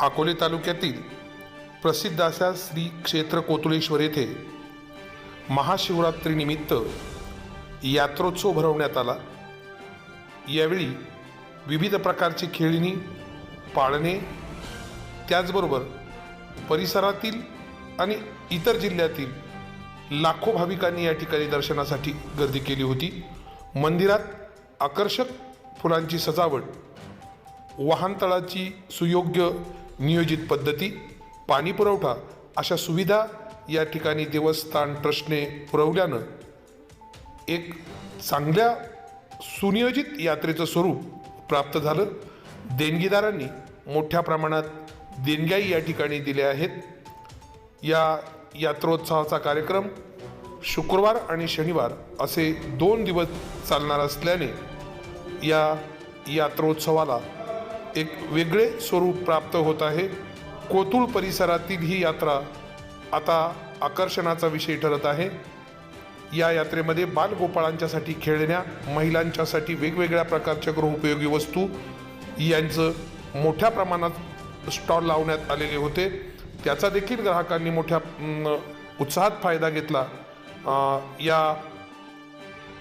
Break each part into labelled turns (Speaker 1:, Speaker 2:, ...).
Speaker 1: अकोले तालुक्यातील प्रसिद्ध अशा श्री क्षेत्र कोतुळेश्वर येथे महाशिवरात्रीनिमित्त यात्रोत्सव भरवण्यात आला. यावेळी विविध प्रकारची खेळणी पाळणे त्याचबरोबर परिसरातील आणि इतर जिल्ह्यातील लाखो भाविकांनी या ठिकाणी दर्शनासाठी गर्दी केली होती. मंदिरात आकर्षक फुलांची सजावट वाहनतळाची सुयोग्य नियोजित पद्धती पाणी पुरवठा अशा सुविधा या ठिकाणी देवस्थान ट्रस्टने पुरवल्यानं एक चांगल्या सुनियोजित यात्रेचं स्वरूप प्राप्त झालं. देणगीदारांनी मोठ्या प्रमाणात देणग्याही या ठिकाणी दिल्या आहेत. या यात्रोत्सवाचा कार्यक्रम शुक्रवार आणि शनिवार असे दोन दिवस चालणार असल्याने या यात्रोत्सवाला एक वेगळे स्वरूप प्राप्त होत आहे. कोथुळ परिसरातील ही यात्रा आता आकर्षणाचा विषय ठरत आहे. या यात्रेमध्ये बालगोपाळांच्यासाठी खेळण्या महिलांच्यासाठी वेगवेगळ्या प्रकारच्या गृहोपयोगी वस्तू यांचं मोठ्या प्रमाणात स्टॉल लावण्यात आलेले होते. त्याचा देखील ग्राहकांनी मोठ्या उत्साहात फायदा घेतला. या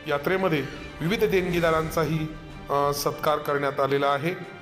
Speaker 1: यात्रेमध्ये विविध देणगीदारांचाही सत्कार करण्यात आलेला आहे.